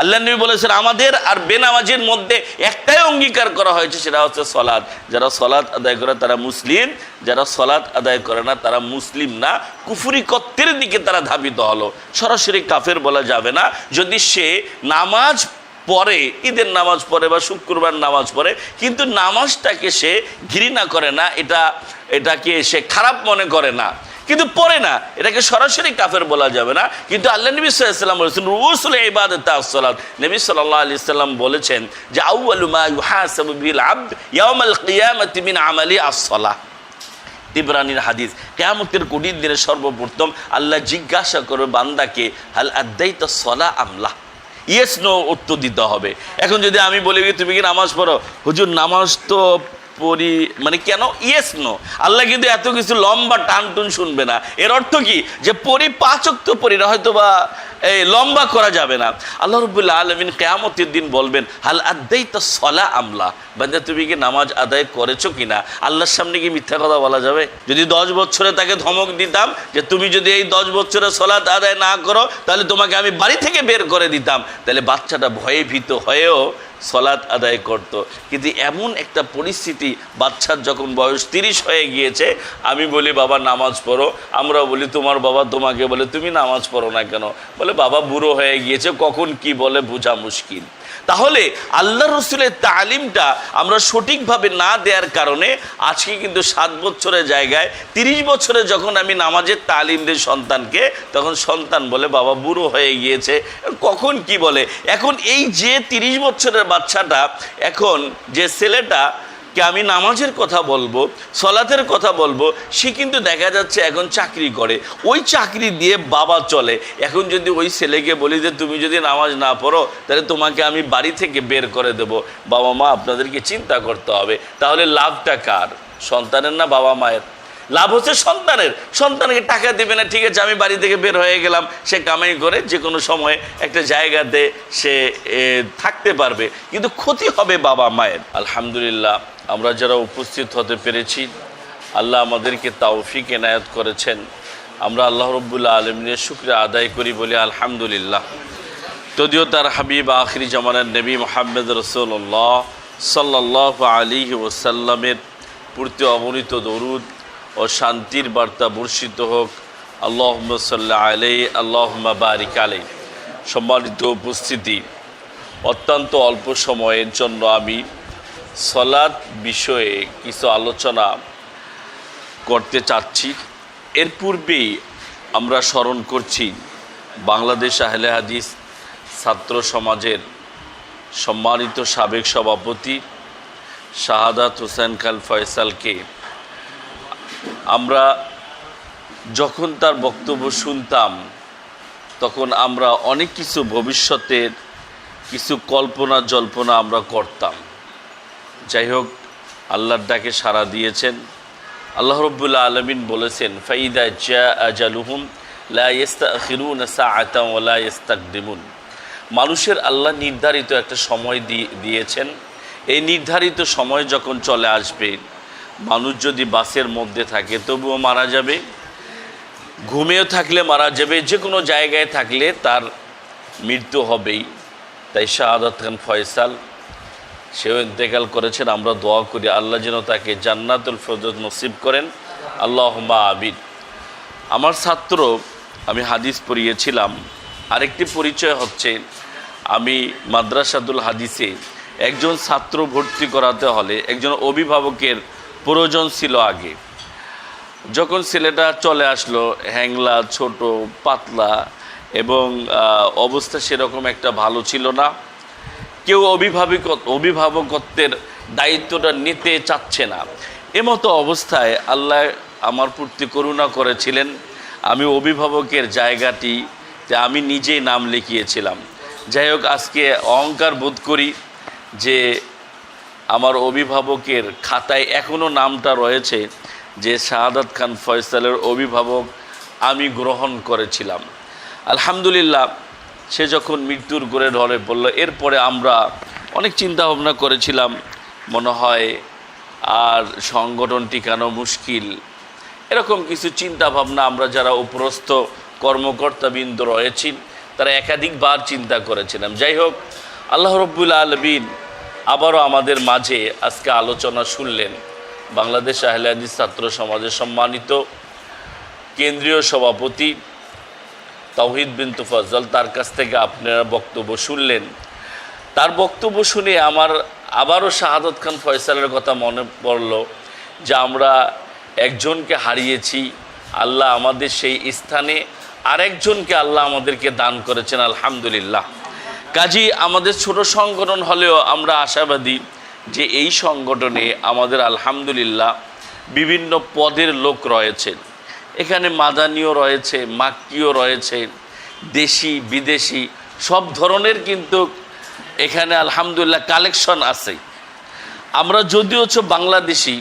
আল্লাহ নবী বলেছেন, আমাদের আর বেনামাজির মধ্যে একটাই অঙ্গীকার করা হয়েছে, সেটা হচ্ছে সলাদ যারা সলাদ আদায় করে তারা মুসলিম, যারা সলাদ আদায় করে না তারা মুসলিম না। কুফুরি কত্তের দিকে তারা ধাবিত হলো। সরাসরি কাফের বলা যাবে না। যদি সে নামাজ পরে ঈদের নামাজ পড়ে বা শুক্রবার নামাজ পড়ে, কিন্তু নামাজটাকে সে ঘৃণা করে না, এটা, এটাকে সে খারাপ মনে করে না। কিন্তু পড়ে না। এটাকে সরাসরি কাফের বলা যাবে না। কিন্তু আল্লাহ নবী সাল্লাম বলেছেন, রুসুল ইবাদত আসসালাত নবী সাল্লাল্লাহু আলাইহি সাল্লাম বলেছেন যে, আউয়ালু মা হাদিস, কেয়ামতের কঠিন দিনে সর্বপ্রথম আল্লাহ জিজ্ঞাসা করবে বান্দাকে, হাল আদাইত সলা আমলা ইয়েস নো উত্তর দিতে হবে। এখন যদি আমি বলি, তুমি কি নামাজ পড়ো? হুজুর, নামাজ তো পড়ি মানে কেন? ইয়েস নো আল্লাহ কিন্তু এত কিছু লম্বা টান টুন শুনবে না। এর অর্থ কি? যে পরিপাচক তো পরি, না হয়তো বা এই লম্বা করা যাবে না। আল্লাহ রবুল্লাহ আলমিন কেয়ামতের দিন বলবেন, হাল আদাই তো সলা আমলা? বান্দা, তুমি কি নামাজ আদায় করেছ কিনা? আল্লাহর সামনে কি মিথ্যা কথা বলা যাবে? যদি দশ বছরে তাকে ধমক দিতাম যে, তুমি যদি এই দশ বছরে সলাৎ আদায় না করো, তাহলে তোমাকে আমি বাড়ি থেকে বের করে দিতাম। তাহলে বাচ্চাটা ভয়ে ভীত হয়েও সলাৎ আদায় করত। কিন্তু এমন একটা পরিস্থিতি, বাচ্চার যখন বয়স তিরিশ হয়ে গিয়েছে, আমি বলি, বাবা, নামাজ পড়ো। আমরা বলি, তোমার বাবা তোমাকে বলে, তুমি নামাজ পড়ো না কেন? বলে বাবা বুড়ো হয়ে গিয়েছে, কখন কি বলে বোঝা মুশকিল। তাহলে আল্লাহ রসুলের তালিমটা আমরা সঠিকভাবে না দেওয়ার কারণে আজকে কিন্তু সাত বছরের জায়গায়, তিরিশ বছরে যখন আমি নামাজের তালিম দিই সন্তানকে, তখন সন্তান বলে, বাবা বুড়ো হয়ে গিয়েছে। কখন কি বলে? এখন এই যে তিরিশ বছরের বাচ্চাটা, এখন যে ছেলেটা কে আমি নামাজের কথা বলব, সলাতের কথা বলব, সে কিন্তু দেখা যাচ্ছে এখন চাকরি করে। ওই চাকরি দিয়ে বাবা চলে। এখন যদি ওই ছেলেকে বলি যে, তুমি যদি নামাজ না পড়ো, তাহলে তোমাকে আমি বাড়ি থেকে বের করে দেব। বাবা মা, আপনাদেরকে চিন্তা করতে হবে। তাহলে লাভটা কার? সন্তানের না বাবা মায়ের? লাভ হচ্ছে সন্তানের। সন্তানকে টাকা দেবে না, ঠিক আছে, আমি বাড়ি থেকে বের হয়ে গেলাম। সে কামাই করে যে কোনো সময় একটা জায়গাতে সে থাকতে পারবে। কিন্তু ক্ষতি হবে বাবা মায়ের। আলহামদুলিল্লাহ আমরা যারা উপস্থিত হতে পেরেছি, আল্লাহ আমাদেরকে তাওফিক এনায়ত করেছেন। আমরা আল্লাহ রব্বুল্লাহ আলমিনের শুক্রিয়া আদায় করি বলি আলহামদুলিল্লাহ। যদিও তার হাবিব আখরি জামানের নবী মোহাম্মদ রসুল্লাহ সাল্লাহ আলী ওসাল্লামের প্রতি অবনীত দরুদ ও শান্তির বার্তা বর্ষিত হোক। আল্লাহ সাল্লাহ আলাই আল্লাহ বারিক আলাই সম্মানিত উপস্থিতি, অত্যন্ত অল্প সময়ের জন্য আমি সলাদ বিষয়ে কিছু আলোচনা করতে চাচ্ছি। এর পূর্বেই আমরা স্মরণ করছি বাংলাদেশ আহলে হাদিস ছাত্র সমাজের সম্মানিত সাবেক সভাপতি শাহাদাত হোসেন খাল ফয়সালকে। আমরা যখন তার বক্তব্য শুনতাম, তখন আমরা অনেক কিছু ভবিষ্যতের কিছু কল্পনা জল্পনা আমরা করতাম। যাই হোক আল্লাহর ডাকে সাড়া দিয়েছেন। আল্লাহ রব্বুল্লা আলমিন বলেছেন, ফাইদা জা আজালুহুম লা ইস্তাখিরুন সাআতাম ওয়া লা ইস্তাকদিমুন মানুষের আল্লাহ নির্ধারিত একটা সময় দিয়ে দিয়েছেন। এই নির্ধারিত সময় যখন চলে আসবে, মানুষ যদি বাসের মধ্যে থাকে, তবুও মারা যাবে। ঘুমিয়েও থাকলে মারা যাবে যে কোনো জায়গায় থাকলে তার মৃত্যু হবেই। তাই শাহাদত খান ফয়সাল সেও ইন্তেকাল করেছেন। আমরা দোয়া করি আল্লাহ যেন তাকে জান্নাতুল ফজর নসিব করেন। আল্লাহ আবিদ আমার ছাত্র, আমি হাদিস পড়িয়েছিলাম। আরেকটি পরিচয় হচ্ছে, আমি মাদ্রাসাদুল হাদিসে একজন ছাত্র ভর্তি করাতে হলে একজন অভিভাবকের প্রয়োজন ছিল আগে। যখন ছেলেটা চলে আসলো, হ্যাংলা, ছোট, পাতলা এবং অবস্থা সেরকম একটা ভালো ছিল না। কেউ অভিভাবক অভিভাবকত্বের দায়িত্বটা নিতে চাচ্ছে না। এমতো অবস্থায় আল্লাহ আমার প্রতি করুণা করেছিলেন। আমি অভিভাবকের জায়গাটি আমি নিজেই নাম লিখিয়েছিলাম। যাই হোক, আজকে অহংকার বোধ করি যে আমার অভিভাবকের খাতায় এখনও নামটা রয়েছে যে শাহাদাত খান ফয়সালের অভিভাবক আমি গ্রহণ করেছিলাম। আলহামদুলিল্লাহ সে যখন মৃত্যুর করে ঢলে পড়ল এরপরে আমরা অনেক চিন্তা ভাবনা করেছিলাম, মনে হয় আর সংগঠন টিকানো মুশকিল? এরকম কিছু চিন্তা ভাবনা আমরা যারা উপরস্থ কর্মকর্তাবৃন্দ রয়েছি তারা একাধিকবার চিন্তা করেছিলাম। যাই হোক, আল্লাহ রব্বুল আলমিন আবারও আমাদের মাঝে আজকে আলোচনা শুনলেন। বাংলাদেশ আহলে হাদিস ছাত্র সমাজের সম্মানিত কেন্দ্রীয় সভাপতি তৌহিদ বিন তুফাজ্জল তার কাছ থেকে আপনারা বক্তব্য শুনলেন। তার বক্তব্য শুনে আমার আবারও শাহাদত খান ফয়সালের কথা মনে পড়ল যে আমরা একজনকে হারিয়েছি, আল্লাহ আমাদের সেই স্থানে আরেকজনকে আল্লাহ আমাদেরকে দান করেছেন, আলহামদুলিল্লাহ। কাজী আমাদের ছোট সংগঠন হলেও আমরা আশাবাদী যে এই সংগঠনে আমাদের, আলহামদুলিল্লাহ, বিভিন্ন পদের লোক রয়েছেন। এখানে মাদানিও রয়েছে, মাক্কিও রয়েছে, দেশি, বিদেশি, সব ধরনের কিন্তু এখানে আলহামদুলিল্লাহ কালেকশন আছে। আমরা যদিও হচ্ছে বাংলাদেশি,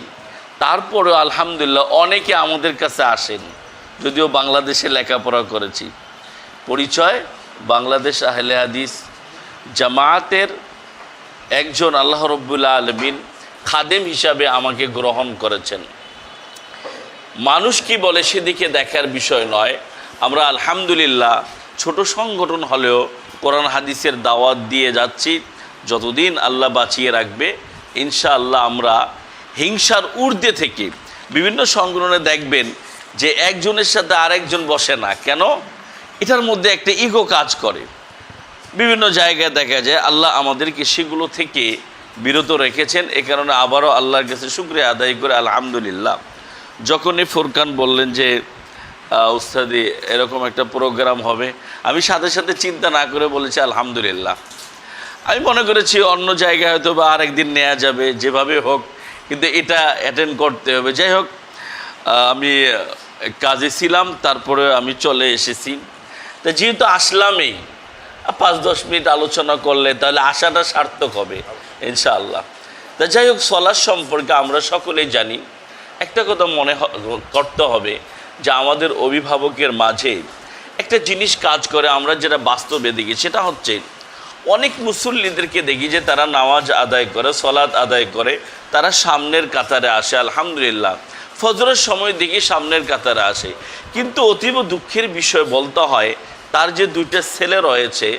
তারপরেও আলহামদুলিল্লাহ অনেকে আমাদের কাছে আসেন। যদিও বাংলাদেশে লেখাপড়া করেছি। পরিচয়, বাংলাদেশ আহলে হাদিস জামায়াতের একজন আল্লাহ রব্বুল্লা আলমিন খাদেম হিসাবে আমাকে গ্রহণ করেছেন। মানুষ কি বলে সেদিকে দেখার বিষয় নয়। আমরা আলহামদুলিল্লাহ ছোট সংগঠন হলেও কোরআন হাদিসের দাওয়াত দিয়ে যাচ্ছি। যতদিন আল্লাহ বাঁচিয়ে রাখবে, ইনশাআল্লাহ আমরা হিংসার ঊর্ধ্বে থেকে বিভিন্ন সংগঠনে দেখবেন যে একজনের সাথে আরেকজন বসে না। কেন? এটার মধ্যে একটা ইগো কাজ করে। বিভিন্ন জায়গায় দেখা যায় আল্লাহ আমাদেরকে সেগুলো থেকে বিরত রেখেছেন। এ কারণে আবারও আল্লাহর কাছে শুক্রিয়া আদায় করে আলহামদুলিল্লাহ। যখনই ফুরকান বললেন যে উস্তাদি, এরকম একটা প্রোগ্রাম হবে। আমি সাথে সাথে চিন্তা না করে বলেছি, আলহামদুলিল্লাহ। আমি মনে করেছি অন্য জায়গায় হয়তো বা আরেকদিন নেওয়া যাবে, যেভাবে হোক, কিন্তু এটা অ্যাটেন্ড করতে হবে। যাই হোক আমি কাজে ছিলাম, তারপরে আমি চলে এসেছি। তা যেহেতু আসলামই পাঁচ দশ মিনিট আলোচনা করলে তাহলে আশাটা সার্থক হবে, ইনশাআল্লাহ। তা যাই হোক সলার সম্পর্কে আমরা সকলেই জানি একটা কথা মনে করতে হবে যে আমাদের অভিভাবকের মাঝে একটা জিনিস কাজ করে, আমরা যেটা বাস্তবে দেখি সেটা হচ্ছে অনেক মুসল্লিদেরকে দেখি যে তারা নামাজ আদায় করে, সলাৎ আদায় করে, তারা সামনের কাতারে আসে, আলহামদুলিল্লাহ। ফজরের সময় দেখি সামনের কাতারে আসে। কিন্তু অতীব দুঃখের বিষয় বলতে হয়, তার যে দুইটা ছেলে রয়েছে,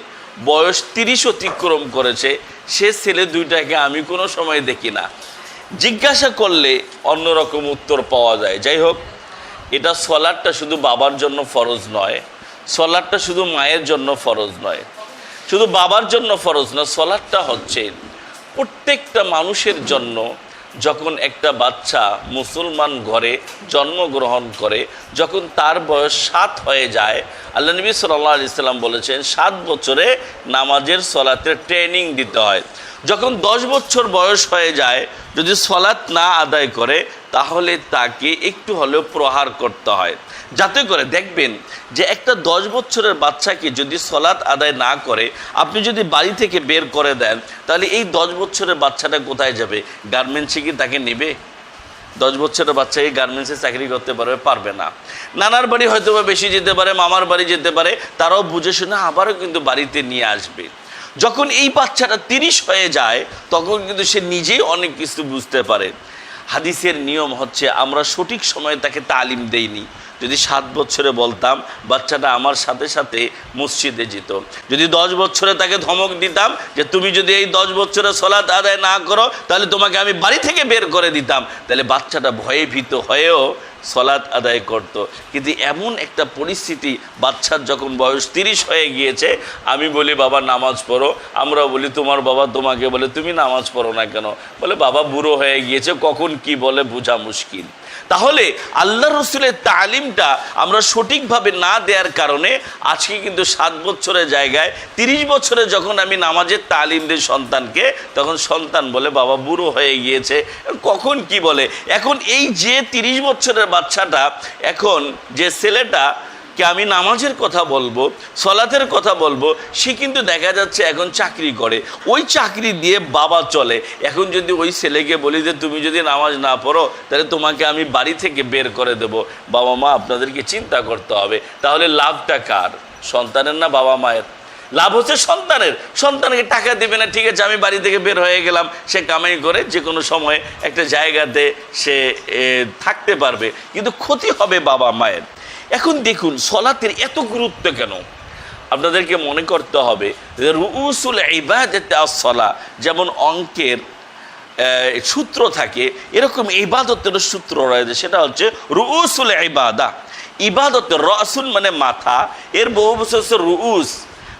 বয়স তিরিশ অতিক্রম করেছে, সে ছেলে দুইটাকে আমি কোনো সময় দেখি না। জিজ্ঞাসা করলে অন্যরকম উত্তর পাওয়া যায়। যাই হোক, এটা সলাটটা শুধু বাবার জন্য ফরজ নয় সলাটটা শুধু মায়ের জন্য ফরজ নয়, শুধু বাবার জন্য ফরজ না সলাটটা হচ্ছে প্রত্যেকটা মানুষের জন্য যখন একটা বাচ্চা মুসলমান ঘরে জন্মগ্রহণ করে, যখন তার বয়স সাত হয়ে যায়, আল্লাহ নবী সাল্লাহ ইসলাম বলেছেন, সাত বছরে নামাজের সলাতের ট্রেনিং দিতে হয়। যখন দশ বছর বয়স হয়ে যায়, যদি সলাৎ না আদায় করে, তাহলে তাকে একটু হলেও প্রহার করতে হয়। যাতে করে দেখবেন যে একটা দশ বছরের বাচ্চাকে যদি সলাৎ আদায় না করে, আপনি যদি বাড়ি থেকে বের করে দেন, তাহলে এই দশ বছরের বাচ্চাটা কোথায় যাবে? গার্মেন্টসে কি তাকে নেবে? দশ বছরের বাচ্চাকে গার্মেন্টসে চাকরি করতে পারবে পারবে না। নানার বাড়ি হয়তো বা বেশি যেতে পারে, মামার বাড়ি যেতে পারে, তারাও বুঝে শুনে আবারও কিন্তু বাড়িতে নিয়ে আসবে। যখন এই বাচ্চাটা তিরিশ হয়ে যায়, তখন কিন্তু সে নিজেই অনেক কিছু বুঝতে পারে। হাদিসের নিয়ম হচ্ছে, আমরা সঠিক সময়ে তাকে তালিম দেইনি। যদি সাত বছরে বলতাম, বাচ্চাটা আমার সাথে সাথে মসজিদে যেত। যদি দশ বছরে তাকে ধমক দিতাম যে, তুমি যদি এই দশ বছরে সলাৎ আদায় না করো, তাহলে তোমাকে আমি বাড়ি থেকে বের করে দিতাম। তাহলে বাচ্চাটা ভয়ে ভীত হয়েও সলাৎ আদায় করত। কিন্তু এমন একটা পরিস্থিতি, বাচ্চার যখন বয়স তিরিশ হয়ে গিয়েছে, আমি বলি, বাবা, নামাজ পড়ো। আমরা বলি, তোমার বাবা তোমাকে বলে, তুমি নামাজ পড়ো না কেন? বলে, বাবা, বুড়ো হয়ে গিয়েছে, কখন কি বলে, বোঝা মুশকিল। তাহলে আল্লাহ রসুলের তালিমটা আমরা সঠিকভাবে না দেওয়ার কারণে আজকে কিন্তু সাত বছরের জায়গায়, তিরিশ বছরে যখন আমি নামাজের তালিম দিই সন্তানকে, তখন সন্তান বলে, বাবা, বুড়ো হয়ে গিয়েছে। কখন কি বলে? এখন এই যে তিরিশ বছরের বাচ্চাটা, এখন যে ছেলেটা কে আমি নামাজের কথা বলব, সলাতের কথা বলব, সে কিন্তু দেখা যাচ্ছে এখন চাকরি করে। ওই চাকরি দিয়ে বাবা চলে। এখন যদি ওই ছেলেকে বলি যে, তুমি যদি নামাজ না পড়ো, তাহলে তোমাকে আমি বাড়ি থেকে বের করে দেব। বাবা মা, আপনাদেরকে চিন্তা করতে হবে। তাহলে লাভটা কার? সন্তানের না বাবা মায়ের? লাভ হচ্ছে সন্তানের। সন্তানকে টাকা দেবে না, ঠিক আছে, আমি বাড়ি থেকে বের হয়ে গেলাম। সে কামাই করে যে কোনো সময় একটা জায়গাতে সে থাকতে পারবে। কিন্তু ক্ষতি হবে বাবা মায়ের। এখন দেখুন, সলাতের এত গুরুত্ব কেন? আপনাদেরকে মনে করতে হবে যে রুউসুল ইবাদতে আসলা যেমন অঙ্কের সূত্র থাকে, এরকম ইবাদতের সূত্র রয়েছে, সেটা হচ্ছে রুউসুল ইবাদা ইবাদতের রসুল মানে মাথা, এর বহু বছর হচ্ছে রুউস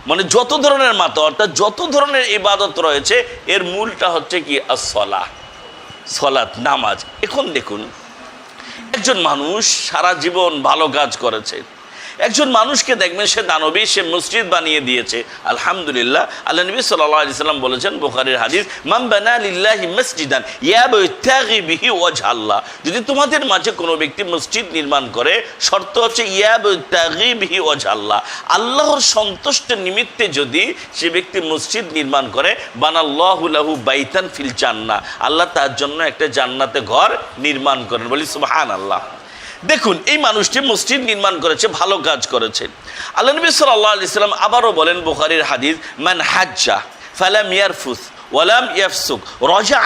মানে যত ধরনের মাথা, অর্থাৎ যত ধরনের ইবাদত রয়েছে, এর মূলটা হচ্ছে কি? আসলা সলাৎ, নামাজ। এখন দেখুন একজন মানুষ সারা জীবন ভালো কাজ করেছে। একজন মানুষকে দেখবেন সে দানবী, সে মসজিদ বানিয়ে দিয়েছে। আলহামদুলিল্লাহ, আল্লাহ নবী সাল্লাম বলেছেন বুখারীর হাদিস, মান বানা আল্লাহ যদি তোমাদের মাঝে কোনো ব্যক্তি মসজিদ নির্মাণ করে, শর্ত হচ্ছে ইয়াবতাগি বিহি আল্লাহ আল্লাহর সন্তুষ্ট নিমিত্তে যদি সে ব্যক্তি মসজিদ নির্মাণ করে বানাল্লাহুলাহু বাইতান ফিল জান্নাহ। আল্লাহ তার জন্য একটা জান্নাতে ঘর নির্মাণ করেন। বলি সুবহানাল্লাহ। দেখুন, এই মানুষটি মসজিদ নির্মাণ করেছে, ভালো কাজ করেছে। আল্লাহ নবী সাল্লাহ আলি সাল্লাম আবারও বলেন বুখারির হাদিস, মান হাজ্জা ফালাম ইয়ারফুস। ওয়ালাম ইয়াফসুক রজা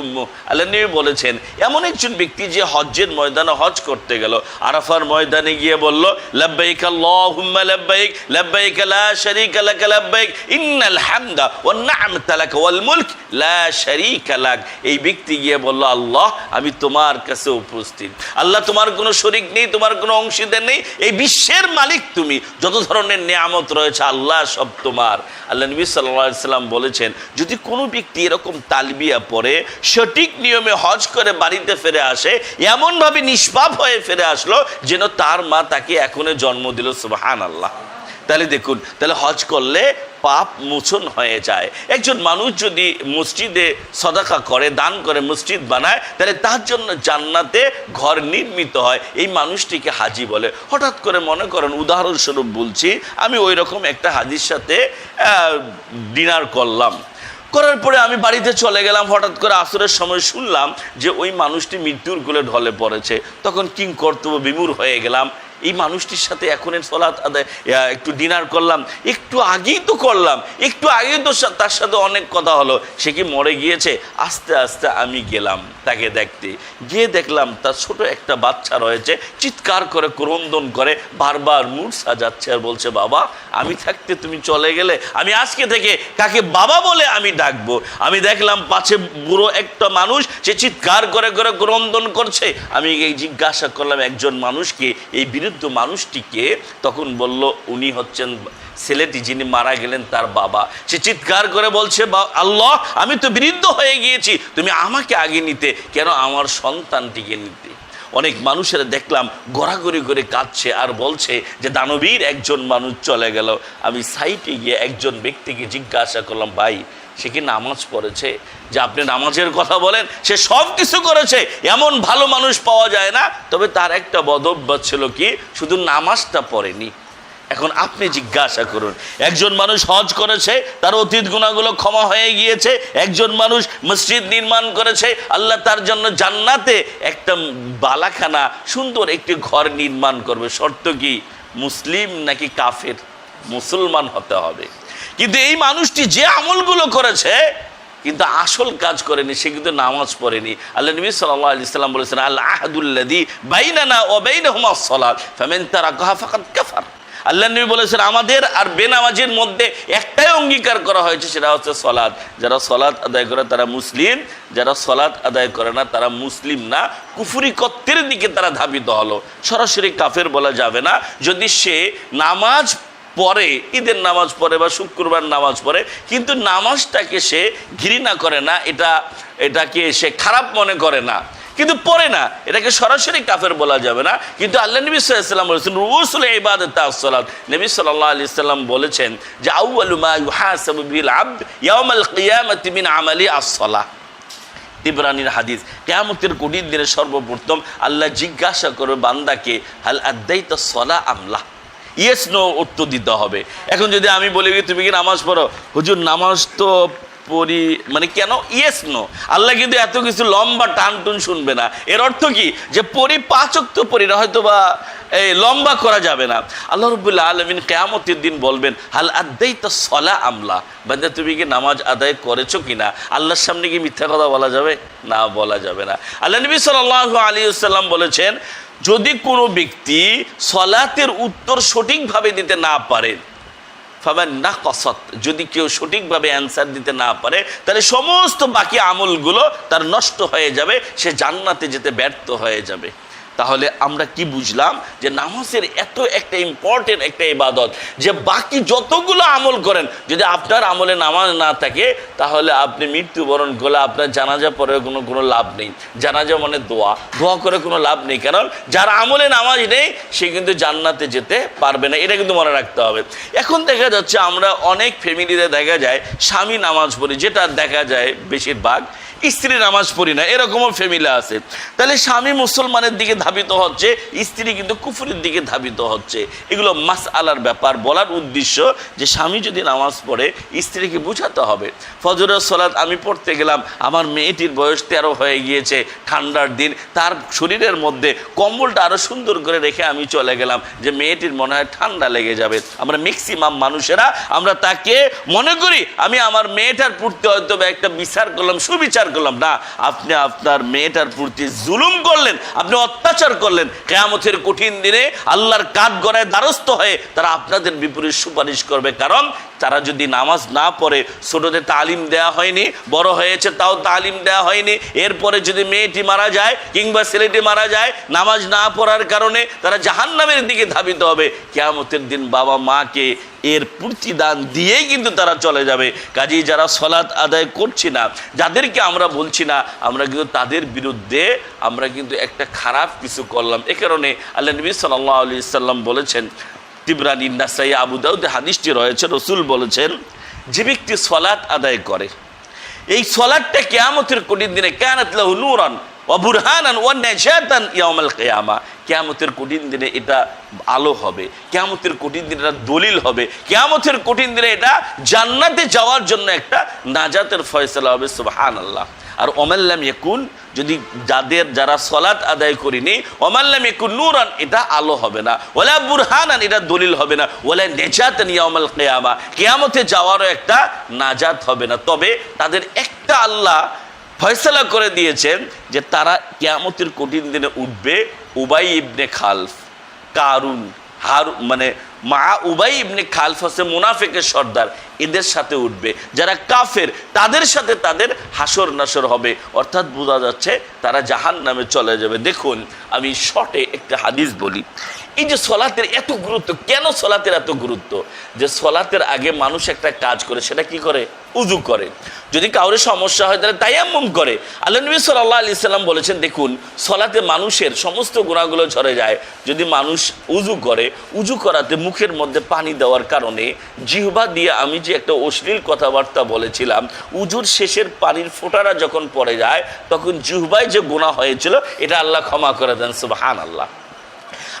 উম্মু আল্লাহ নবী বলেছেন, এমন একজন ব্যক্তি যে হজ্জের ময়দানে হজ করতে গেল, আরাফার ময়দানে গিয়ে বলল, লাব্বাইক আল্লাহুম্মা লাব্বাইক লাব্বাইক লা শারীকা লাক লাব্বাইক, ইন্নাল হামদা ওয়ান নি'মাতা লাক ওয়াল মুলক, লা শারীকা লাক। এই ব্যক্তি গিয়ে বলল, আল্লাহ, আমি তোমার কাছে উপস্থিত। আল্লাহ তোমার কোনো শরিক নেই, তোমার কোনো অংশীদার নেই, এই বিশ্বের মালিক তুমি। যত ধরনের নিয়ামত রয়েছে, আল্লাহ সব তোমার। আল্লাহ নবী সাল্লাল্লাহু আলাইহি সাল্লাম বলেছেন যদি কোনো ব্যক্তি এরকম তালবিয়া পরে সঠিক নিয়মে হজ করে বাড়িতে ফিরে আসে, এমনভাবে নিষ্পাপ হয়ে ফিরে আসলো, যেন তার মা তাকে এখনও জন্ম দিল সুবাহান আল্লাহ তাহলে দেখুন, তাহলে হজ করলে পাপ মোচন হয়ে যায়। একজন মানুষ যদি মসজিদে সদাকা করে, দান করে, মসজিদ বানায়, তাহলে তার জন্য জান্নাতে ঘর নির্মিত হয়। এই মানুষটিকে হাজি বলে। হঠাৎ করে মনে করেন, উদাহরণস্বরূপ বলছি, আমি ওই রকম একটা হাজির সাথে ডিনার করলাম। করার পরে আমি বাড়িতে চলে গেলাম, হঠাৎ করে আসরের সময় শুনলাম যে ওই মানুষটি মৃত্যুর কোলে ঢলে পড়েছে। তখন কিং কর্তব্য বিমূর হয়ে গেলাম। এই মানুষটির সাথে এখন সলাৎ আদায় একটু ডিনার করলাম, একটু আগেই তো করলাম, একটু আগেই তো তার সাথে অনেক কথা হলো। সে কি মরে গিয়েছে? আস্তে আস্তে আমি গেলাম তাকে দেখতে। গিয়ে দেখলাম তার ছোট একটা বাচ্চা রয়েছে, চিৎকার করে, ক্রন্দন করে, বারবার মুড সাজাচ্ছে আর বলছে, বাবা, আমি থাকতে তুমি চলে গেলে, আমি আজকে থেকে কাকে বাবা বলে আমি ডাকবো? আমি দেখলাম পাশে বুড়ো একটা মানুষ, সে চিৎকার করে করে, ক্রন্দন করছে। আমি এই জিজ্ঞাসা করলাম, একজন মানুষকে এই মানুষটিকে তখন বলল, উনি হচ্ছেন ছেলেটি যিনি মারা গেলেন তার বাবা। সে চিৎকার করে বলছে, "বা- আল্লাহ, আমি তো বিরুদ্ধ হয়ে গিয়েছি। তুমি আমাকে আগে নিতে, কেন আমার সন্তানটিকে নিতে? অনেক মানুষেরা দেখলাম গড়াগড়ি করে কাঁদছে আর বলছে যে, দানবীর, একজন মানুষ চলে গেল। আমি সাইটে গিয়ে একজন ব্যক্তিকে জিজ্ঞাসা করলাম, ভাই সে কি নামাজ পড়েছে? যে আপনি নামাজের কথা বলেন, সে সব কিছু করেছে, এমন ভালো মানুষ পাওয়া যায় না। তবে তার একটা বদভ্যাস ছিল কি? শুধু নামাজটা পড়েনি। এখন আপনি জিজ্ঞাসা করুন, একজন মানুষ হজ করেছে, তার অতীত গুণাগুলো ক্ষমা হয়ে গিয়েছে, একজন মানুষ মসজিদ নির্মাণ করেছে, আল্লাহ তার জন্য জান্নাতে একটা বালাখানা, সুন্দর একটি ঘর নির্মাণ করবে। শর্ত কি? মুসলিম নাকি কাফের? মুসলমান হতে হবে। কিন্তু এই মানুষটি যে আমলগুলো করেছে, কিন্তু আসল কাজ করেনি, সে কিন্তু নামাজ পড়েনি। আল্লাহ নবী সাল্লাল্লাহু আলাইহি সাল্লাম বলেছেন আল্লাহ আহাদুল্লাদি বাইনানা ও বাইনাহুমা সালাত, ফামান তারাকাহা ফাকাদ কাফার। আল্লাহ নবী বলেছেন, আমাদের আর বেনামাজের মধ্যে একটাই অঙ্গীকার করা হয়েছে, সেটা হচ্ছে সলাদ যারা সলাদ আদায় করে তারা মুসলিম, যারা সলাদ আদায় করে না তারা মুসলিম না। কুফুরি কত্তের দিকে তারা ধাবিত হলো। সরাসরি কাফের বলা যাবে না। যদি সে নামাজ পরে, ঈদের নামাজ পড়ে বা শুক্রবার নামাজ পড়ে, কিন্তু নামাজটাকে সে ঘৃণা করে না, এটা, এটাকে সে খারাপ মনে করে না। কিন্তু পড়ে না, এটাকে সরাসরি কাফের বলা যাবে না। কিন্তু আল্লাহ নবী সাল্লাম বলেছেন, রুসুল ইবাদত আসসালাত নবী সাল্লাল্লাহু আলাইহি সাল্লাম বলেছেন যে, আউয়ালু মা হাদিস, কেয়ামতের কঠিন দিনে সর্বপ্রথম আল্লাহ জিজ্ঞাসা করবে বান্দাকে, হাল আদাইতা সলা আমলা ইয়েস নো উত্তর দিতে হবে। এখন যদি আমি বলি কি তুমি কি নামাজ পড়ো? হুজুর, নামাজ তো পড়ি মানে কেন? ইয়েস নো আল্লাহ কিন্তু এত কিছু লম্বা টান টুন শুনবে না। এর অর্থ কি? যে পরি পাচক তো পরি না, হয়তো বা, এই লম্বা করা যাবে না। আল্লাহ রবুল্লা আলমিন কেয়ামতের দিন বলবেন, হাল আদাই তো সলা আমলা বান্দা, তুমি কি নামাজ আদায় করেছ কিনা আল্লাহর সামনে কি মিথ্যা কথা বলা যাবে? না, বলা যাবে না। আল্লাহ নবী সাল্লাহ আলী সাল্লাম বলেছেন যদি কোনো ব্যক্তি সলাতের উত্তর সঠিকভাবে দিতে না পারে ফাবেন না কসত যদি কেউ সঠিকভাবে অ্যান্সার দিতে না পারে, তাহলে সমস্ত বাকি আমলগুলো তার নষ্ট হয়ে যাবে, সে জান্নাতে যেতে ব্যর্থ হয়ে যাবে। তাহলে আমরা কি বুঝলাম যে নামাজের এত একটা ইম্পর্টেন্ট একটা ইবাদত, যে বাকি যতগুলো আমল করেন, যদি আপনার আমলে নামাজ না থাকে, তাহলে আপনি মৃত্যুবরণ করলে আপনার জানাজা পরে কোনো কোনো লাভ নেই। জানাজা মানে দোয়া। দোয়া করে কোনো লাভ নেই, কারণ যার আমলে নামাজ নেই, সে কিন্তু জান্নাতে যেতে পারবে না। এটা কিন্তু মনে রাখতে হবে। এখন দেখা যাচ্ছে আমরা অনেক ফ্যামিলিতে দেখা যায়, স্বামী নামাজ পড়ি, যেটা দেখা যায় বেশিরভাগ স্ত্রী নামাজ পড়ি না, এরকমও ফ্যামিলি আছে। তাহলে স্বামী মুসলমানের দিকে ধাবিত হচ্ছে, স্ত্রী কিন্তু কুফুরের দিকে ধাবিত হচ্ছে। এগুলো মাস আলার ব্যাপার, বলার উদ্দেশ্য যে স্বামী যদি নামাজ পড়ে, স্ত্রীকে বুঝাতে হবে। ফজরের সলাৎ আমি পড়তে গেলাম, আমার মেয়েটির বয়স তেরো হয়ে গিয়েছে, ঠান্ডার দিন, তার শরীরের মধ্যে কম্বলটা আরও সুন্দর করে রেখে আমি চলে গেলাম, যে মেয়েটির মনে হয় ঠান্ডা লেগে যাবে। আমরা ম্যাক্সিমাম মানুষেরা, আমরা তাকে মনে করি, আমি আমার মেয়েটার পড়তে হয়তো বা একটা বিচার করলাম, সুবিচার করলাম। না, আপনি আপনার মেয়েটার প্রতি জুলুম করলেন, আপনি অত্যাচার করলেন। কেয়ামতের কঠিন দিনে আল্লাহর কাঠ গড়ায় দ্বারস্থ হয়ে তারা আপনাদের বিপরীত সুপারিশ করবে। কারণ তারা যদি নামাজ না পড়ে, ছোটদের তালিম দেওয়া হয়নি, বড় হয়েছে তাও তালিম দেওয়া হয়নি। এরপরে যদি মেয়েটি মারা যায় কিংবা ছেলেটি মারা যায়, নামাজ না পড়ার কারণে তারা জাহান্নামের দিকে ধাবিত হবে। কেয়ামতের দিন বাবা মাকে এর প্রতিদান দিয়েই কিন্তু তারা চলে যাবে। কাজেই যারা সলাৎ আদায় করছি না, যাদেরকে আমরা বলছি না, আমরা কিন্তু তাদের বিরুদ্ধে আমরা কিন্তু একটা খারাপ কিছু করলাম। এ কারণে আল্লাহ নবী সাল্লাহ আলি সাল্লাম বলেছেন আবু হাদিসটি রয়েছে, রসুল বলেছেন, যে ব্যক্তি আদায় করে, এই কেয়ামতের কঠিন দিনে কেয়ামতের কঠিন দিনে এটা আলো হবে, কেয়ামতের কঠিন দিনে এটা দলিল হবে, কেয়ামতের কঠিন দিনে এটা জান্নাতে যাওয়ার জন্য একটা নাজাতের ফয়সলা হবে, সুবহানাল্লাহ। আর ওমাল্লাম ইয়াকুন যদি যাদের, যারা সলাৎ আদায় করিনি ওমাল্লাম ইয়াকুন নূরান, এটা আলো হবে না। ওলা বুরহানান, এটা দলিল হবে না। ওলা নেজাতান ইয়াউমাল কেয়ামা, কেয়ামতে যাওয়ারও একটা নাজাত হবে না। তবে তাদের একটা আল্লাহ ফয়সলা করে দিয়েছেন যে তারা কেয়ামতের কঠিন দিনে উঠবে উবাই ইবনে খালফ, কারুন। হার মানে মা উবাই ইবনে খালফ হচ্ছে মুনাফেকের সর্দার। এদের সাথে উঠবে। যারা কাফের, তাদের সাথে তাদের হাসর নাসর হবে। অর্থাৎ বোঝা যাচ্ছে তারা জাহান নামে চলে যাবে। দেখুন, আমি শর্টে একটা হাদিস বলি। এই যে সলাতের এত গুরুত্ব, কেন সলাতের এত গুরুত্ব? যে সলাতের আগে মানুষ একটা কাজ করে, সেটা কি করে? উজু করে। যদি কাউরে সমস্যা হয়, তাহলে তাইয়াম্মুম করে। আল্লাহ নবী সাল্লাহ আলি সাল্লাম বলেছেন, দেখুন, সলাতে মানুষের সমস্ত গুণাগুলো ঝরে যায়। যদি মানুষ উজু করে, উজু করাতে মুখের মধ্যে পানি দেওয়ার কারণে জিহবা দিয়ে আমি যে একটা অশ্লীল কথাবার্তা বলেছিলাম, উজুর শেষের পানির ফোঁটারা যখন পড়ে যায়, তখন জিহবায় যে গুণা হয়েছিল, এটা আল্লাহ ক্ষমা করে দেন সুবাহান আল্লাহ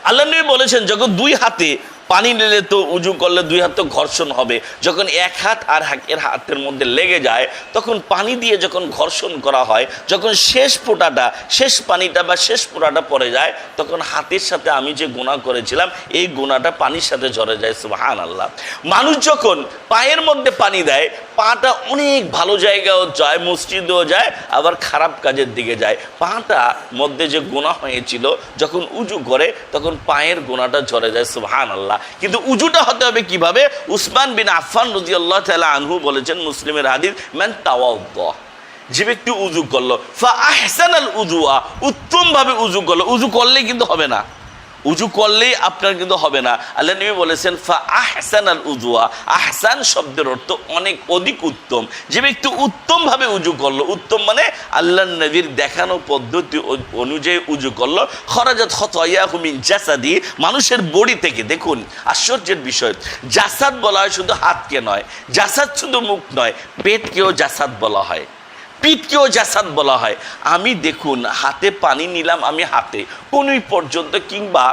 আল্লাহ নবী বলেছেন যখন দুই হাতে পানি নিলে তো উজু করলে দুই হাত তো ঘর্ষণ হবে। যখন এক হাত আর এর হাতের মধ্যে লেগে যায়, তখন পানি দিয়ে যখন ঘর্ষণ করা হয়, যখন শেষ ফোঁটাটা, শেষ পানিটা বা শেষ ফোঁটাটা পড়ে যায়, তখন হাতের সাথে আমি যে গোনা করেছিলাম, এই গোনাটা পানির সাথে ঝরে যায় সুবাহান আল্লাহ মানুষ যখন পায়ের মধ্যে পানি দেয়, পাটা অনেক ভালো জায়গাও যায়, মসজিদেও যায়, আবার খারাপ কাজের দিকে যায়। পাটা মধ্যে যে গোনা হয়েছিল, যখন উজু করে, তখন পায়ের গোনাটা ঝরে যায় সুবহান আল্লাহ কিন্তু উজুটা হতে হবে কীভাবে? উসমান বিন আফান রজি আল্লাহ তালা আনহু বলেছেন মুসলিমের হাদিস ম্যান তাওয়া যে ব্যক্তি উজু করল, ফা আহসান আল উজুয়া উত্তমভাবে উজু করল। উজু করলে কিন্তু হবে না। উজু করলেই আপনার কিন্তু হবে না। আল্লাহ নবী বলেছেন, ফা আহসান আল উজুয়া। আহসান শব্দের অর্থ অনেক অধিক উত্তম। যে ব্যক্তি উত্তমভাবে উজু করল, উত্তম মানে আল্লাহ নবীর দেখানো পদ্ধতি অনুযায়ী উজু করল। খরাজাত হতয়া হুমিন জাসাদি, মানুষের বডি থেকে, দেখুন, আশ্চর্যের বিষয়, জাসাদ বলা হয় শুধু হাতকে নয়, জাসাদ শুধু মুখ নয়, পেটকেও জাসাদ বলা হয়। পিঠকেও জাসাদ বলা হয়। আমি দেখুন হাতে পানি নিলাম আমি হাতে। কোনই পর্যন্ত কিংবা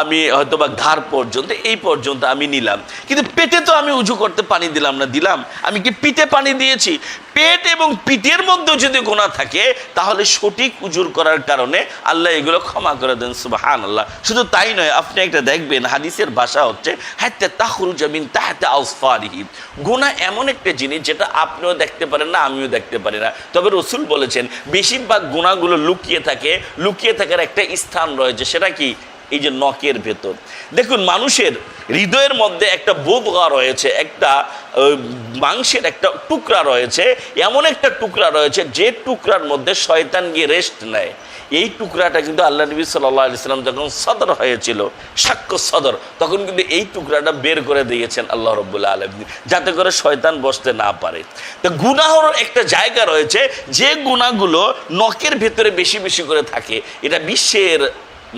আমি হয়তো বা ঘাড় পর্যন্ত, এই পর্যন্ত আমি নিলাম। কিন্তু পেটে তো আমি উজু করতে পানি দিলাম না, দিলাম। আমি কি পিঠে পানি দিয়েছি? পেট এবং পিঠের মধ্যে যদি গোনা থাকে, তাহলে সঠিক উজুর করার কারণে আল্লাহ এগুলো ক্ষমা করে দেন সুবাহান আল্লাহ শুধু তাই নয়, আপনি একটা দেখবেন, হাদিসের ভাষা হচ্ছে হাতে তাহরু জামিন তাহাতে আউসফারিহি গুণা এমন একটা জিনিস যেটা আপনিও দেখতে পারেন না, আমিও দেখতে পারি না। তবে রসুল বলেছেন, বেশিরভাগ গোনাগুলো লুকিয়ে থাকে, লুকিয়ে থাকার একটা স্থান রয়েছে, সেটা কি? এই যে নখের ভেতর। দেখুন, মানুষের হৃদয়ের মধ্যে একটা বোধগা রয়েছে, একটা মাংসের একটা টুকরা রয়েছে, এমন একটা টুকরা রয়েছে যে টুকরার মধ্যে শয়তান গিয়ে রেস্ট নেয়। এই টুকরাটা কিন্তু আল্লাহ নবী সাল্লাহ ইসলাম যখন সদর হয়েছিল, সাক্ষ্য সদর, তখন কিন্তু এই টুকরাটা বের করে দিয়েছেন আল্লাহ রব্বুল্লাহ আলম যাতে করে শয়তান বসতে না পারে। তো গুনাহর একটা জায়গা রয়েছে, যে গুণাগুলো নখের ভেতরে বেশি বেশি করে থাকে, এটা বিশ্বের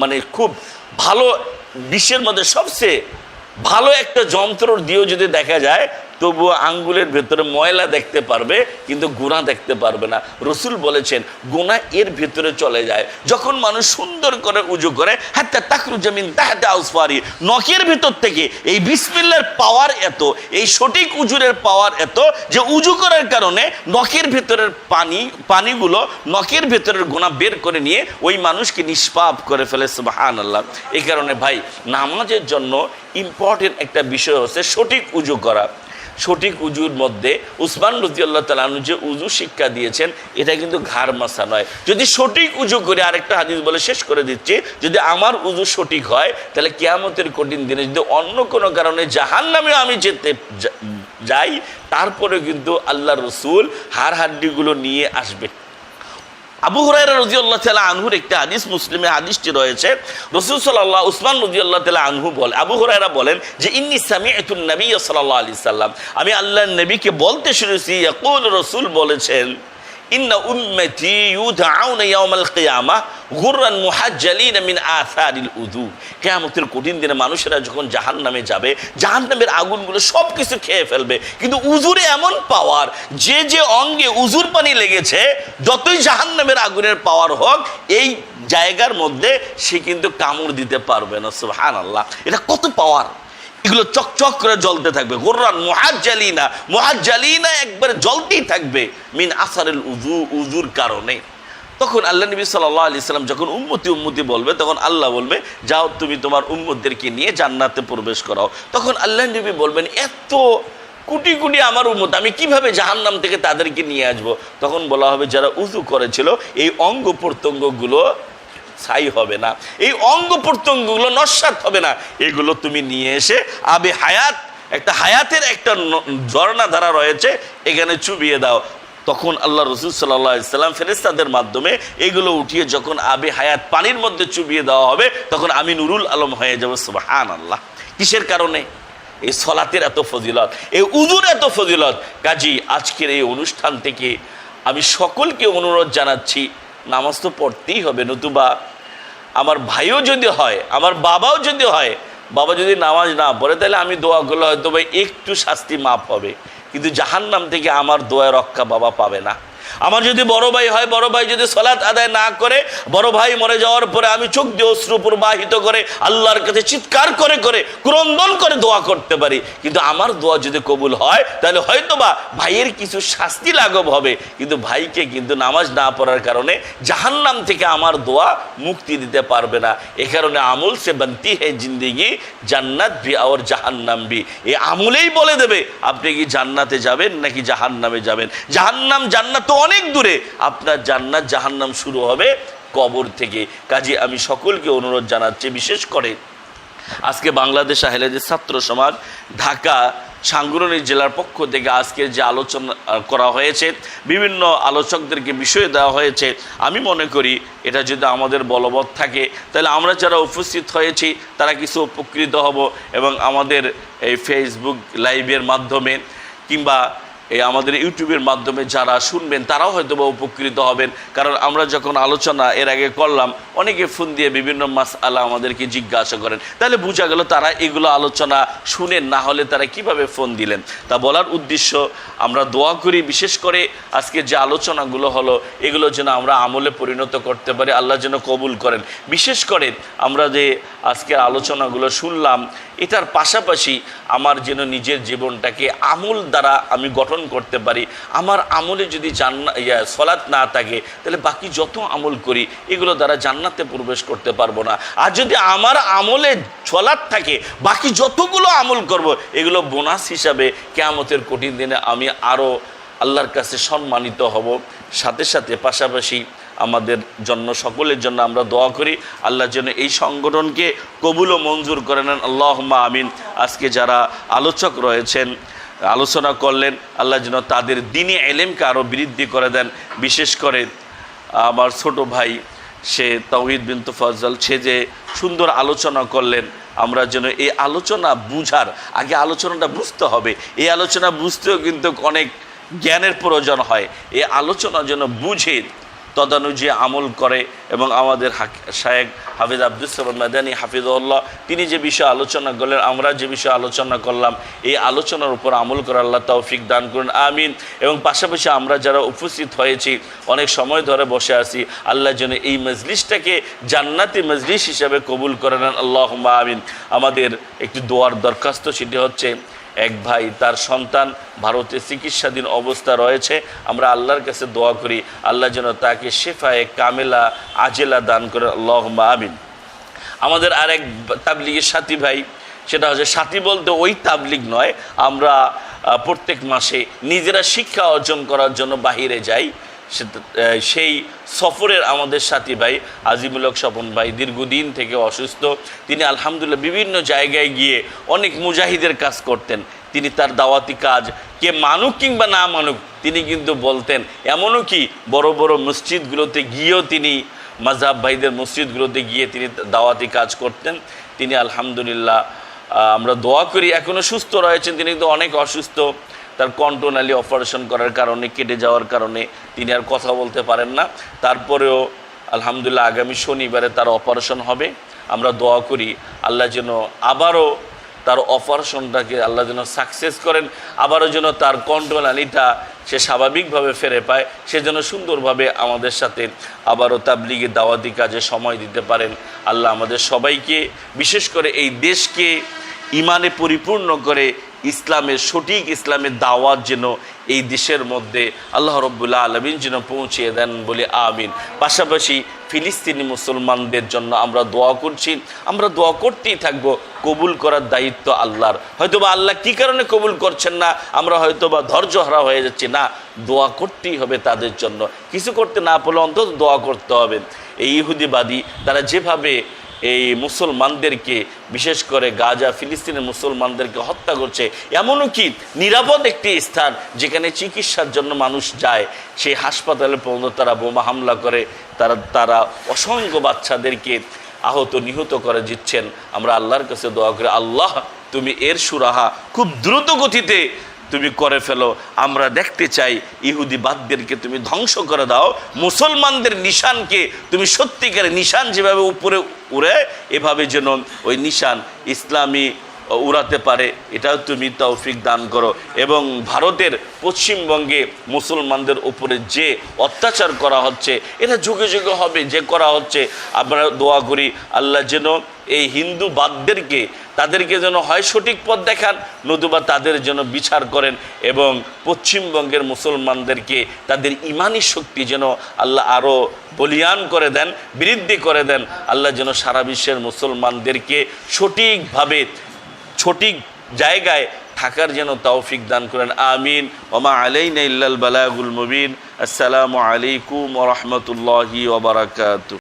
মানে খুব ভালো বিশ্বের মধ্যে সবচেয়ে ভালো একটা যন্ত্র দিয়েও যদি দেখা যায় তবুও আঙ্গুলের ভেতরে ময়লা দেখতে পারবে, কিন্তু গুণা দেখতে পারবে না। রসুল বলেছেন, গুণা এর ভেতরে চলে যায়। যখন মানুষ সুন্দর করে উজু করে, হাত্তা তাকরু জমিন তাহাতে নখের ভেতর থেকে এই বিসমিল্লার পাওয়ার এত, এই সঠিক উজুরের পাওয়ার এত যে উজু করার কারণে নখের ভেতরের পানি, পানিগুলো নখের ভেতরের গুণা বের করে নিয়ে ওই মানুষকে নিষ্পাপ করে ফেলে সুবাহান আল্লাহ এই কারণে ভাই, নামাজের জন্য ইম্পর্টেন্ট একটা বিষয় হচ্ছে সঠিক উজু করা। সঠিক উজুর মধ্যে উসমান রজিয়াল্লাহ তালু যে উজু শিক্ষা দিয়েছেন, এটা কিন্তু ঘাড় মাসা নয়। যদি সঠিক উজু করে আরেকটা হাদিস বলে শেষ করে দিচ্ছি, যদি আমার উজু সঠিক হয়, তাহলে কেয়ামতের কঠিন দিনে যদি অন্য কোনো কারণে জাহান নামে আমি যেতে যাই তারপরে কিন্তু আল্লাহ রসুল হাড় হাড্ডিগুলো নিয়ে আসবে। আবু হুরাইরা রাদিয়াল্লাহু তালা আনহুর একটি হাদিস মুসলিমে হাদিসটি রয়েছে। রসুল সাল্লাহ উসমান রজিউল্লাহ তালা আনহু বলে আবু হুরাইরা বলেন যে, ইন্নি সামি এতুল নবী সাল্লাহ আলি সাল্লাম। আমি আল্লাহ নবীকে বলতে শুনেছি, ইয়াকুল রসুল বলেছেন। ইন্না উম্মতি ইউদআউনা ইয়াউমাল কিয়ামাহ গুররান মুহাজ্জালিন মিন আসারিল কঠিন দিনে মানুষেরা যখন জাহান্নামে যাবে, জাহান্নামের আগুনগুলো সব কিছু খেয়ে ফেলবে। কিন্তু উজুরে এমন পাওয়ার যে যে অঙ্গে উজুর পানি লেগেছে, যতই জাহান্নামের আগুনের পাওয়ার হোক, এই জায়গার মধ্যে সে কিন্তু কামড় দিতে পারবে না, সুবহানাল্লাহ। এটা কত পাওয়ার এগুলো চকচক করে জ্বলতে থাকবে। গোর্রান মহাজ্জালিনা মহাজ্জালিনা একবার জ্বলতেই থাকবে মিন আসারের উজু উজুর কারণে। তখন আল্লাহ নবী সাল্লাহ আলি সাল্লাম যখন উম্মতি উম্মতি বলবে, তখন আল্লাহ বলবে, যাও তুমি তোমার উম্মতদেরকে নিয়ে জান্নাতে প্রবেশ করাও তখন আল্লাহ নবী বলবেন, এত কোটি কোটি আমার উম্মত, আমি কীভাবে জাহান্নাম থেকে তাদেরকে নিয়ে আসব? তখন বলা হবে, যারা উজু করেছিল, এই অঙ্গ প্রত্যঙ্গগুলো ছাই হবে না। এই অঙ্গ প্রত্যঙ্গগুলো নস্বাত হবে না। এগুলো তুমি নিয়ে এসে আবে হায়াত, একটা হায়াতের একটা ঝর্ণা ধারা রয়েছে, এখানে চুবিয়ে দাও। তখন আল্লাহ রসুল সাল্লাম ফেরেস্তাদের মাধ্যমে এগুলো উঠিয়ে যখন আবে হায়াত পানির মধ্যে চুবিয়ে দেওয়া হবে, তখন আমি নুরুল আলম হয়ে যাব সুবাহান আল্লাহ কিসের কারণে? এই সলাতের এত ফজিলত, এই উজুর এত ফজিলত। কাজী আজকের এই অনুষ্ঠান থেকে আমি সকলকে অনুরোধ জানাচ্ছি নামাজ তো পড়তেই হবে, নতুবা আমার ভাইও যদি হয়, আমার বাবাও যদি হয়, বাবা যদি নামাজ না পড়ে, তাহলে আমি দোয়া করলে হয়তো বা একটু শাস্তি মাপ হবে। কিন্তু জাহান্নাম থেকে আমার দোয়া রক্ষা বাবা পাবে না। আমার যদি বড় ভাই হয়, বড় ভাই যদি সলাৎ আদায় না করে, বড় ভাই মরে যাওয়ার পরে আমি চোখ দিয়ে অশ্রু প্রবাহিত করে আল্লাহর কাছে চিৎকার করে করে ক্রন্দন করে দোয়া করতে পারি। কিন্তু আমার দোয়া যদি কবুল হয়, তাহলে হয়তো বা ভাইয়ের কিছু শাস্তি লাঘব হবে। কিন্তু ভাইকে কিন্তু নামাজ না পড়ার কারণে জাহান্নাম থেকে আমার দোয়া মুক্তি দিতে পারবে না। এ কারণে আমল সে বান্তি হে জিন্দিগি, জান্নাত ভি আর জাহান্নাম বি। এই আমলেই বলে দেবে, আপনি কি জান্নাতে যাবেন নাকি জাহান্নামে যাবেন? জাহান্নাম জান্নাত অনেক দূরে আপনার জান্নাত জাহান্নাম শুরু হবে কবর থেকে। কাজে আমি সকলকে অনুরোধ জানাচ্ছি, বিশেষ করে আজকে বাংলাদেশ আহলেদের ছাত্র সমাজ, ঢাকা সাংগঠনিক জেলার পক্ষ থেকে আজকে যে আলোচনা করা হয়েছে, বিভিন্ন আলোচকদেরকে বিষয় দেওয়া হয়েছে, আমি মনে করি এটা যদি আমাদের বলবৎ থাকে, তাহলে আমরা যারা উপস্থিত হয়েছি, তারা কিছু উপকৃত হব এবং আমাদের এই ফেসবুক লাইভের মাধ্যমে কিংবা এই আমাদের ইউটিউবের মাধ্যমে যারা শুনবেন, তারাও হয়তো বা উপকৃত হবেন। কারণ আমরা যখন আলোচনা এর আগে করলাম, অনেকে ফোন দিয়ে বিভিন্ন মাস আলা আমাদেরকে জিজ্ঞাসা করেন। তাহলে বোঝা গেল তারা এগুলো আলোচনা শুনেন না হলে তারা কীভাবে ফোন দিলেন? তা বলার উদ্দেশ্য আমরা দোয়া করি, বিশেষ করে আজকে যে আলোচনাগুলো হলো, এগুলো যেন আমরা আমলে পরিণত করতে পারি, আল্লাহ যেন কবুল করেন। বিশেষ করে আমরা যে আজকের আলোচনাগুলো শুনলাম এটার পাশাপাশি আমার যেন নিজের জীবনটাকে আমল দ্বারা আমি গঠন করতে পারি, আমার আমলে যদি জান্না সলাৎ না থাকে, তাহলে বাকি যত আমল করি, এগুলো দ্বারা জান্নাতে প্রবেশ করতে পারব না। আর যদি আমার আমলে সলাৎ থাকে, বাকি যতগুলো আমল করব, এগুলো বোনাস হিসাবে কেয়ামতের কঠিন দিনে আমি আরও আল্লাহর কাছে সম্মানিত হব। সাথে সাথে পাশাপাশি আমাদের জন্য, সকলের জন্য আমরা দোয়া করি। আল্লাহ যেন এই সংগঠনকে কবুল ও মঞ্জুর করে নেন। আল্লাহ আমিন। আজকে যারা আলোচক রয়েছেন, আলোচনা করলেন, আল্লাহ যেন তাদের দিনে এলেমকে আরও বৃদ্ধি করে দেন। বিশেষ করে আমার ছোট ভাই, সে তৌহিদ বিন্তু ফজল, সে যে সুন্দর আলোচনা করলেন, আমরা যেন এই আলোচনা বুঝার, আগে আলোচনাটা বুঝতে হবে। এই আলোচনা বুঝতেও কিন্তু অনেক জ্ঞানের প্রয়োজন হয়। এই আলোচনা যেন বুঝে তদানুযায়ী আমল করে এবং আমাদের শায়েক হাফিজ আব্দুল মাদানী হাফিজউল্লাহ তিনি যে বিষয়ে আলোচনা করলেন, আমরা যে বিষয়ে আলোচনা করলাম, এই আলোচনার উপর আমল করে আল্লাহ তৌফিক দান করুন, আমিন। এবং পাশাপাশি আমরা যারা উপস্থিত হয়েছি, অনেক সময় ধরে বসে আছি, আল্লাহ যেন এই মজলিসটাকে জান্নাতি মজলিস হিসাবে কবুল করে নেন আল্লাহ আমিন। আমাদের একটি দোয়ার দরখাস্ত সেটি হচ্ছে এক ভাই, তার সন্তান ভারতে চিকিৎসাধীন অবস্থা রয়েছে। আমরা আল্লাহর কাছে দোয়া করি, আল্লাহ যেন তাকে শেফায়ে কামেলা, আজেলা দান করে। আল্লাহ আমিন। আমাদের আর এক তাবলিগের সাথী ভাই, সেটা হচ্ছে সাথী বলতে ওই তাবলিগ নয়, আমরা প্রত্যেক মাসে নিজেরা শিক্ষা অর্জন করার জন্য বাহিরে যাই। সেই সফরের আমাদের সাথী ভাই আজিমুলক স্বপন ভাই দীর্ঘদিন থেকে অসুস্থ। তিনি আলহামদুলিল্লাহ বিভিন্ন জায়গায় গিয়ে অনেক মুজাহিদের কাজ করতেন। তিনি তার দাওয়াতি কাজ কে মানুক কিংবা না মানুক, তিনি কিন্তু বলতেন। এমনও কি বড় বড় মসজিদগুলোতে গিয়েও তিনি মাজাব ভাইদের মসজিদগুলোতে গিয়ে তিনি দাওয়াতি কাজ করতেন। তিনি আলহামদুলিল্লাহ আমরা দোয়া করি এখনও সুস্থ রয়েছেন। তিনি কিন্তু অনেক অসুস্থ। তার কন্ট্রোনালি অপারেশন করার কারণে, কেটে যাওয়ার কারণে তিনি আর কথা বলতে পারেন না। তারপরেও আলহামদুলিল্লাহ আগামী শনিবারে তার অপারেশন হবে। আমরা দোয়া করি আল্লাহ যেন আবারও তার অপারেশনটাকে আল্লাহ যেন সাকসেস করেন, আবারও যেন তার কন্ট্রোনালিটা সে স্বাভাবিকভাবে ফেরে পায়, সে যেন সুন্দরভাবে আমাদের সাথে আবারও তাবলিগে দাওয়াতি কাজে সময় দিতে পারেন। আল্লাহ আমাদের সবাইকে, বিশেষ করে এই দেশকে ইমানে পরিপূর্ণ করে ইসলামের সঠিক ইসলামের দাওয়াত যেন এই দেশের মধ্যে আল্লাহ রব্বুল্লাহ আলমিন যেন পৌঁছিয়ে দেন বলে আমিন। পাশাপাশি ফিলিস্তিনি মুসলমানদের জন্য আমরা দোয়া করছি। আমরা দোয়া করতেই থাকব, কবুল করার দায়িত্ব আল্লাহর। হয়তোবা আল্লাহ কী কারণে কবুল করছেন না, আমরা হয়তোবা ধৈর্য হারা হয়ে যাচ্ছি না, দোয়া করতেই হবে তাদের জন্য। কিছু করতে না পারলে অন্তত দোয়া করতে হবে। এই ইহুদিবাদী, তারা যেভাবে এই মুসলমানদেরকে, বিশেষ করে গাজা, ফিলিস্তিনের মুসলমানদেরকে হত্যা করছে। এমনও কি নিরাপদ একটি স্থান যেখানে চিকিৎসার জন্য মানুষ যায়, সেই হাসপাতালে পর্যন্ত তারা বোমা হামলা করে, তারা তারা অসংখ্য বাচ্চাদেরকে আহত, নিহত করে দিচ্ছেন। আমরা আল্লাহর কাছে দোয়া করি, আল্লাহ তুমি এর সুরাহা খুব দ্রুত গতিতে তুমি করে ফেলো। আমরা দেখতে চাই ইহুদিবাদদেরকে তুমি ধ্বংস করে দাও। মুসলমানদের নিশানকে তুমি সত্যিকারের নিশান যেভাবে উপরে উড়ে এভাবে যেন ওই নিশান ইসলামী উড়াতে পারে, এটাও তুমি তৌফিক দান করো। এবং ভারতের পশ্চিমবঙ্গে মুসলমানদের উপরে যে অত্যাচার করা হচ্ছে, এটা যুগে যুগে হবে, যে করা হচ্ছে, আমরা দোয়া করি আল্লাহ যেন এই হিন্দু বাদদেরকে, তাদেরকে যেন হয় সঠিক পথ দেখান, নতুবা তাদের যেন বিচার করেন এবং পশ্চিমবঙ্গের মুসলমানদেরকে তাদের ইমানি শক্তি যেন আল্লাহ আরও বলিয়ান করে দেন, বৃদ্ধি করে দেন, আল্লাহ যেন সারা বিশ্বের মুসলমানদেরকে সঠিকভাবে সঠিক জায়গায় থাকার যেন তৌফিক দান করেন। আমিন। ওমা আলাইনা ইল্লাল বালাগুল মুবিন। আসসালামু আলাইকুম ওয়া রাহমাতুল্লাহি ওয়া বারাকাতুহু।